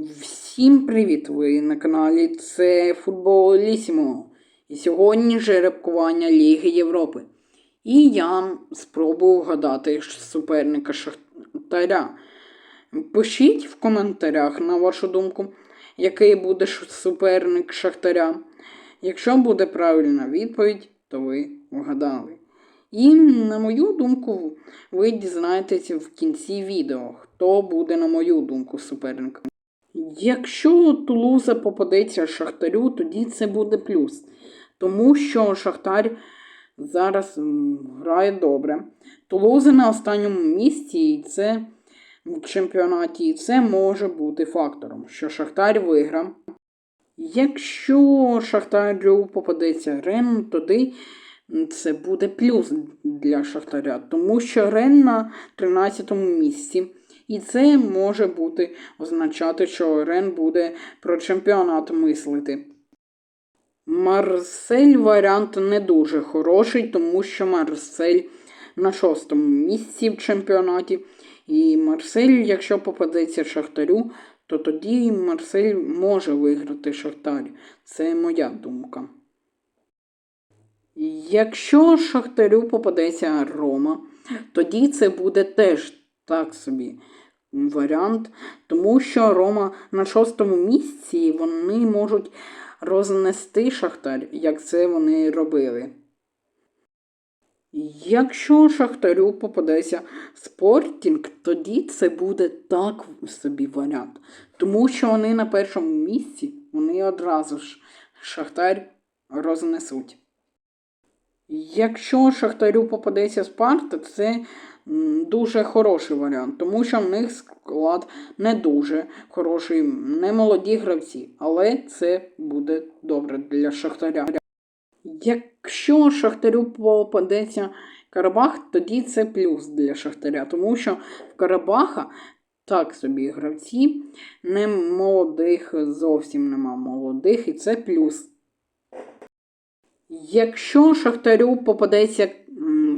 Всім привіт! Ви на каналі це Футболісімо. І сьогодні жеребкування Ліги Європи. І я спробую вгадати суперника Шахтаря. Пишіть в коментарях, на вашу думку, який буде суперник Шахтаря. Якщо буде правильна відповідь, то ви вгадали. І, на мою думку, ви дізнаєтеся в кінці відео, хто буде, на мою думку, суперником. Якщо Тулуза попадеться Шахтарю, тоді це буде плюс. Тому що Шахтар зараз грає добре. Тулуза на останньому місці, і це в чемпіонаті, і це може бути фактором, що Шахтар виграв. Якщо Шахтарю попадеться Рен, тоді це буде плюс для Шахтаря, тому що Рен на 13-му місці. І це може бути означати, що Рен буде про чемпіонат мислити. Марсель варіант не дуже хороший, тому що Марсель на шостому місці в чемпіонаті. І Марсель, якщо попадеться Шахтарю, то тоді Марсель може виграти Шахтар. Це моя думка. Якщо Шахтарю попадеться Рома, тоді це буде теж так собі варіант, тому що Рома на шостому місці вони можуть рознести Шахтар, як це вони робили. Якщо Шахтарю попадеться Спортінг, тоді це буде так собі варіант. Тому що вони на першому місці, вони одразу ж Шахтар рознесуть. Якщо Шахтарю попадеться Спарта, це дуже хороший варіант, тому що в них склад не дуже хороший, не молоді гравці, але це буде добре для Шахтаря. Якщо Шахтарю попадеться Карабах, тоді це плюс для Шахтаря, тому що в Карабаха так собі гравці, не молодих, зовсім нема молодих, і це плюс. Якщо Шахтарю попадеться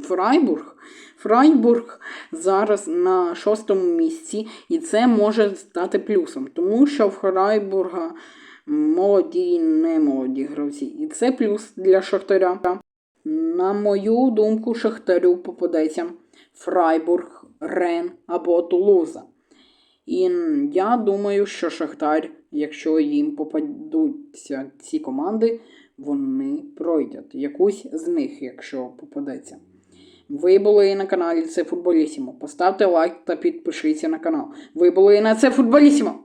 Фрайбург, Фрайбург зараз на шостому місці, і це може стати плюсом, тому що в Фрайбурга молоді і не гравці. І це плюс для Шахтаря. На мою думку, Шахтарю попадеться Фрайбург, Рен або Тулуза. І я думаю, що Шахтар, якщо їм попадуться ці команди, вони пройдять якусь з них, якщо попадеться. Ви були на каналі Це Футболісімо. Поставте лайк та підпишіться на канал. Ви були на Це Футболісімо.